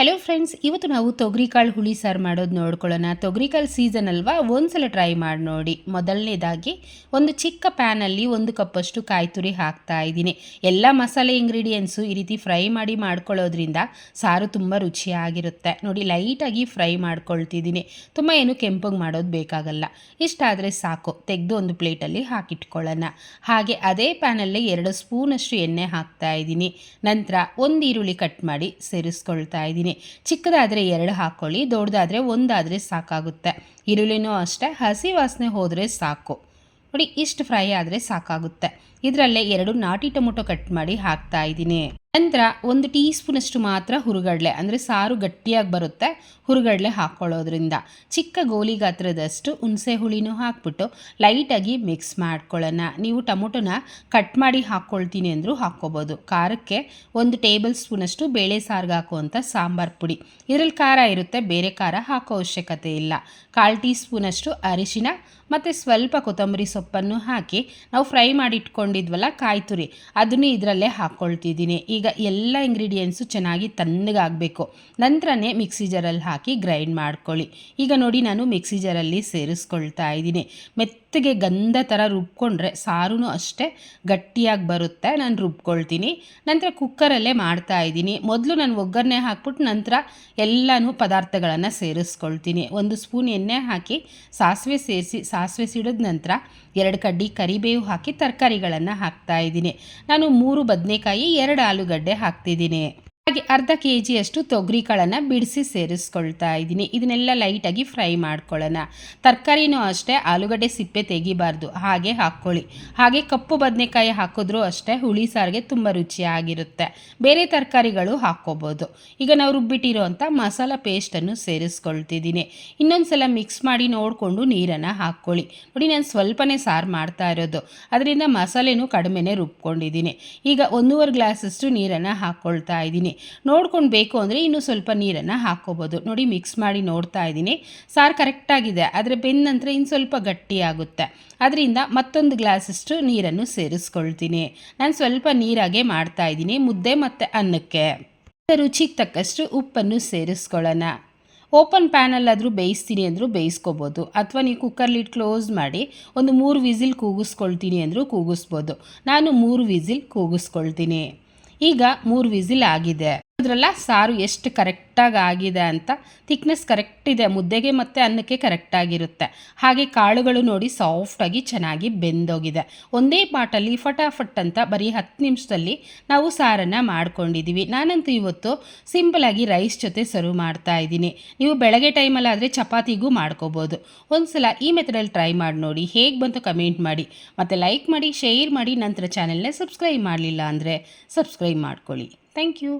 Hello friends ಇವತ್ತು ನಾವು ತೊಗರಿಕಾಳು ಹುಳಿ ಸಾರು ಮಾಡೋದು ನೋಡ್ಕೊಳ್ಳೋಣ. ತೊಗರಿಕಾಳು ಸೀಸನ್ ಅಲ್ವಾ? ಒಂದ್ಸಲ ಟ್ರೈ ಮಾಡಿ ನೋಡಿ. ಮೊದಲನೇದಾಗಿ ಒಂದು ಚಿಕ್ಕ ಪ್ಯಾನಲ್ಲಿ ಒಂದು ಕಪ್ಪಷ್ಟು ಕಾಯಿ ತುರಿ ಹಾಕ್ತಾ ಇದ್ದೀನಿ. ಎಲ್ಲ ಮಸಾಲೆ ಇಂಗ್ರೀಡಿಯೆಂಟ್ಸು ಈ ರೀತಿ ಫ್ರೈ ಮಾಡಿ ಮಾಡ್ಕೊಳ್ಳೋದ್ರಿಂದ ಸಾರು ತುಂಬ ರುಚಿಯಾಗಿರುತ್ತೆ. ನೋಡಿ ಲೈಟಾಗಿ ಫ್ರೈ ಮಾಡ್ಕೊಳ್ತಿದ್ದೀನಿ. ತುಂಬ ಏನು ಕೆಂಪಗೆ ಮಾಡೋದು ಬೇಕಾಗಲ್ಲ. ಇಷ್ಟಾದರೆ ಸಾಕು. ತೆಗೆದು ಒಂದು ಪ್ಲೇಟಲ್ಲಿ ಹಾಕಿಟ್ಕೊಳ್ಳೋಣ. ಹಾಗೆ ಅದೇ ಪ್ಯಾನಲ್ಲಿ ಎರಡು ಸ್ಪೂನಷ್ಟು ಎಣ್ಣೆ ಹಾಕ್ತಾ ಇದ್ದೀನಿ. ನಂತರ ಒಂದು ಈರುಳ್ಳಿ ಕಟ್ ಮಾಡಿ ಸೇರಿಸ್ಕೊಳ್ತಾ ಇದ್ದೀನಿ. ಚಿಕ್ಕದಾದರೆ ಎರಡು ಹಾಕ್ಕೊಳ್ಳಿ ದೊಡ್ಡದಾದರೆ ಒಂದಾದರೆ ಸಾಕಾಗುತ್ತೆ. ಈರುಳ್ಳಿನೂ ಅಷ್ಟೇ, ಹಸಿ ವಾಸನೆ ಹೋದರೆ ಸಾಕು. ನೋಡಿ, ಇಷ್ಟು ಫ್ರೈ ಆದರೆ ಸಾಕಾಗುತ್ತೆ. ಇದರಲ್ಲೇ ಎರಡು ನಾಟಿ ಟೊಮೊಟೊ ಕಟ್ ಮಾಡಿ ಹಾಕ್ತಾ ಇದ್ದೀನಿ. ನಂತರ ಒಂದು ಟೀ ಸ್ಪೂನಷ್ಟು ಮಾತ್ರ ಹುರುಗಡ್ಲೆ, ಅಂದರೆ ಸಾರು ಗಟ್ಟಿಯಾಗಿ ಬರುತ್ತೆ, ಹುರುಗಡ್ಲೆ ಹಾಕ್ಕೊಳ್ಳೋದ್ರಿಂದ. ಚಿಕ್ಕ ಗೋಲಿ ಗಾತ್ರದಷ್ಟು ಹುಣಸೆ ಹುಳಿನೂ ಹಾಕ್ಬಿಟ್ಟು ಲೈಟಾಗಿ ಮಿಕ್ಸ್ ಮಾಡ್ಕೊಳ್ಳೋಣ. ನೀವು ಟೊಮೊಟೊನ ಕಟ್ ಮಾಡಿ ಹಾಕ್ಕೊಳ್ತೀನಿ ಅಂದರೂ ಹಾಕ್ಕೋಬೋದು. ಖಾರಕ್ಕೆ ಒಂದು ಟೇಬಲ್ ಸ್ಪೂನಷ್ಟು ಬೇಳೆ ಸಾರಿಗೆ ಹಾಕುವಂಥ ಸಾಂಬಾರು ಪುಡಿ. ಇದರಲ್ಲಿ ಖಾರ ಇರುತ್ತೆ, ಬೇರೆ ಖಾರ ಹಾಕೋ ಅವಶ್ಯಕತೆ ಇಲ್ಲ. ಕಾಲು ಟೀ ಸ್ಪೂನಷ್ಟು ಅರಿಶಿನ ಮತ್ತು ಸ್ವಲ್ಪ ಕೊತ್ತಂಬರಿ ಸೊಪ್ಪನ್ನು ಹಾಕಿ ನಾವು ಫ್ರೈ ಮಾಡಿ ಇಟ್ಕೊಂಡಿದ್ವಲ್ಲ ಕಾಯಿ ತುರಿ. ಅದನ್ನು ಇದರಲ್ಲೇ ಹಾಕ್ಕೊಳ್ತಿದ್ದೀನಿ ಈಗ ಎಲ್ಲ ಇಂಗ್ರೀಡಿಯೆಂಟ್ಸು ಚೆನ್ನಾಗಿ ತಣ್ಣಗಾಗಬೇಕು. ನಂತರನೇ ಮಿಕ್ಸಿ ಜಾರಲ್ಲಿ ಹಾಕಿ ಗ್ರೈಂಡ್ ಮಾಡ್ಕೊಳ್ಳಿ. ಈಗ ನೋಡಿ ನಾನು ಮಿಕ್ಸಿ ಜಾರಲ್ಲಿ ಸೇರಿಸ್ಕೊಳ್ತಾ ಇದ್ದೀನಿ. ಮೆತ್ತಗೆ ಗಂಧ ಥರ ರುಬ್ಕೊಂಡ್ರೆ ಸಾರೂ ಅಷ್ಟೇ ಗಟ್ಟಿಯಾಗಿ ಬರುತ್ತೆ. ನಾನು ರುಬ್ಕೊಳ್ತೀನಿ. ನಂತರ ಕುಕ್ಕರಲ್ಲೇ ಮಾಡ್ತಾ ಇದ್ದೀನಿ. ಮೊದಲು ನಾನು ಒಗ್ಗರಣೆ ಹಾಕ್ಬಿಟ್ಟು ನಂತರ ಎಲ್ಲನೂ ಪದಾರ್ಥಗಳನ್ನು ಸೇರಿಸ್ಕೊಳ್ತೀನಿ. ಒಂದು ಸ್ಪೂನ್ ಎಣ್ಣೆ ಹಾಕಿ ಸಾಸಿವೆ ಸೇರಿಸಿ, ಸಾಸಿವೆ ಸಿಡಿದ ನಂತರ ಎರಡು ಕಡ್ಡಿ ಕರಿಬೇವು ಹಾಕಿ ತರಕಾರಿಗಳನ್ನು ಹಾಕ್ತಾ ಇದ್ದೀನಿ. ನಾನು ಮೂರು ಬದನೆಕಾಯಿ ಎರಡು ಆಲೂಗಡ್ಡೆ ಹಾಕ್ತಿದ್ದೀನಿ. ಹಾಗೆ ಅರ್ಧ ಕೆ ಜಿಯಷ್ಟು ತೊಗರಿ ಕಾಳನ್ನು ಬಿಡಿಸಿ ಸೇರಿಸ್ಕೊಳ್ತಾ ಇದ್ದೀನಿ. ಇದನ್ನೆಲ್ಲ ಲೈಟಾಗಿ ಫ್ರೈ ಮಾಡ್ಕೊಳ್ಳೋಣ. ತರಕಾರಿನೂ ಅಷ್ಟೇ, ಆಲೂಗಡ್ಡೆ ಸಿಪ್ಪೆ ತೆಗಿಬಾರ್ದು. ಹಾಗೆ ಹಾಕ್ಕೊಳ್ಳಿ. ಹಾಗೆ ಕಪ್ಪು ಬದನೆಕಾಯಿ ಹಾಕಿದ್ರೂ ಅಷ್ಟೇ ಹುಳಿ ಸಾರಿಗೆ ತುಂಬ ರುಚಿಯಾಗಿರುತ್ತೆ. ಬೇರೆ ತರಕಾರಿಗಳು ಹಾಕ್ಕೋಬೋದು. ಈಗ ನಾವು ರುಬ್ಬಿಟ್ಟಿರೋ ಅಂಥ ಮಸಾಲ ಪೇಸ್ಟನ್ನು ಸೇರಿಸ್ಕೊಳ್ತಿದ್ದೀನಿ. ಇನ್ನೊಂದು ಸಲ ಮಿಕ್ಸ್ ಮಾಡಿ ನೋಡಿಕೊಂಡು ನೀರನ್ನು ಹಾಕ್ಕೊಳ್ಳಿ. ನೋಡಿ, ನಾನು ಸ್ವಲ್ಪನೇ ಸಾರು ಮಾಡ್ತಾ ಇರೋದು. ಅದರಿಂದ ಮಸಾಲೆನೂ ಕಡಿಮೆನೇ ರುಬ್ಕೊಂಡಿದ್ದೀನಿ. ಈಗ ಒಂದೂವರೆ ಗ್ಲಾಸಷ್ಟು ನೀರನ್ನು ಹಾಕ್ಕೊಳ್ತಾ ಇದ್ದೀನಿ. ನೋಡ್ಕೊಂಡು ಬೇಕು ಅಂದರೆ ಇನ್ನೂ ಸ್ವಲ್ಪ ನೀರನ್ನು ಹಾಕ್ಕೋಬೋದು. ನೋಡಿ ಮಿಕ್ಸ್ ಮಾಡಿ ನೋಡ್ತಾ ಇದ್ದೀನಿ. ಸಾರು ಕರೆಕ್ಟಾಗಿದೆ ಆದರೆ ಬೆಂದ ನಂತರ ಇನ್ನು ಸ್ವಲ್ಪ ಗಟ್ಟಿಯಾಗುತ್ತೆ ಅದರಿಂದ ಮತ್ತೊಂದು ಗ್ಲಾಸಷ್ಟು ನೀರನ್ನು ಸೇರಿಸ್ಕೊಳ್ತೀನಿ. ನಾನು ಸ್ವಲ್ಪ ನೀರಾಗೆ ಮಾಡ್ತಾ ಇದ್ದೀನಿ. ಮುದ್ದೆ ಮತ್ತು ಅನ್ನಕ್ಕೆ. ರುಚಿಗೆ ತಕ್ಕಷ್ಟು ಉಪ್ಪನ್ನು ಸೇರಿಸ್ಕೊಳ್ಳೋಣ. ಓಪನ್ ಪ್ಯಾನಲ್ಲಾದರೂ ಬೇಯಿಸ್ತೀನಿ ಅಂದರೂ ಬೇಯಿಸ್ಕೋಬೋದು. ಅಥವಾ ನೀವು ಕುಕ್ಕರ್ಲಿಟ್ಟು ಕ್ಲೋಸ್ ಮಾಡಿ ಒಂದು ಮೂರು ವಿಸಿಲ್ ಕೂಗಿಸ್ಕೊಳ್ತೀನಿ ಅಂದರೂ ಕೂಗಿಸ್ಬೋದು. ನಾನು ಮೂರು ವಿಸಿಲ್ ಕೂಗಿಸ್ಕೊಳ್ತೀನಿ. ಈಗ ಮೂರು ವಿಸಿಲ್ ಆಗಿದೆ. ಅದ್ರಲ್ಲ ಸಾರು ಎಷ್ಟು ಕರೆಕ್ಟಾಗಿ ಆಗಿದೆ ಅಂತ ಥಿಕ್ನೆಸ್ ಕರೆಕ್ಟ್ ಇದೆ, ಮುದ್ದೆಗೆ ಮತ್ತು ಅನ್ನಕ್ಕೆ ಕರೆಕ್ಟಾಗಿರುತ್ತೆ ಹಾಗೆ ಕಾಳುಗಳು ನೋಡಿ ಸಾಫ್ಟಾಗಿ ಚೆನ್ನಾಗಿ ಬೆಂದೋಗಿದೆ. ಒಂದೇ ಪಾಟಲ್ಲಿ ಫಟಾಫಟ್ ಅಂತ ಬರೀ ಹತ್ತು ನಿಮಿಷದಲ್ಲಿ ನಾವು ಸಾರನ್ನು ಮಾಡ್ಕೊಂಡಿದ್ದೀವಿ ನಾನಂತೂ ಇವತ್ತು ಸಿಂಪಲಾಗಿ ರೈಸ್ ಜೊತೆ ಸರ್ವ್ ಮಾಡ್ತಾ ಇದ್ದೀನಿ. ನೀವು ಬೆಳಗ್ಗೆ ಟೈಮಲ್ಲಾದರೆ ಚಪಾತಿಗೂ ಮಾಡ್ಕೋಬೋದು. ಒಂದ್ಸಲ ಈ ಮೆಥಡಲ್ಲಿ ಟ್ರೈ ಮಾಡಿ ನೋಡಿ, ಹೇಗೆ ಬಂತು ಕಮೆಂಟ್ ಮಾಡಿ. ಮತ್ತು ಲೈಕ್ ಮಾಡಿ ಶೇರ್ ಮಾಡಿ, ನಂತರ ಚಾನೆಲ್ನ ಸಬ್ಸ್ಕ್ರೈಬ್ ಮಾಡಲಿಲ್ಲ ಅಂದರೆ ಸಬ್ಸ್ಕ್ರೈಬ್ ಮಾಡ್ಕೊಳ್ಳಿ. Thank you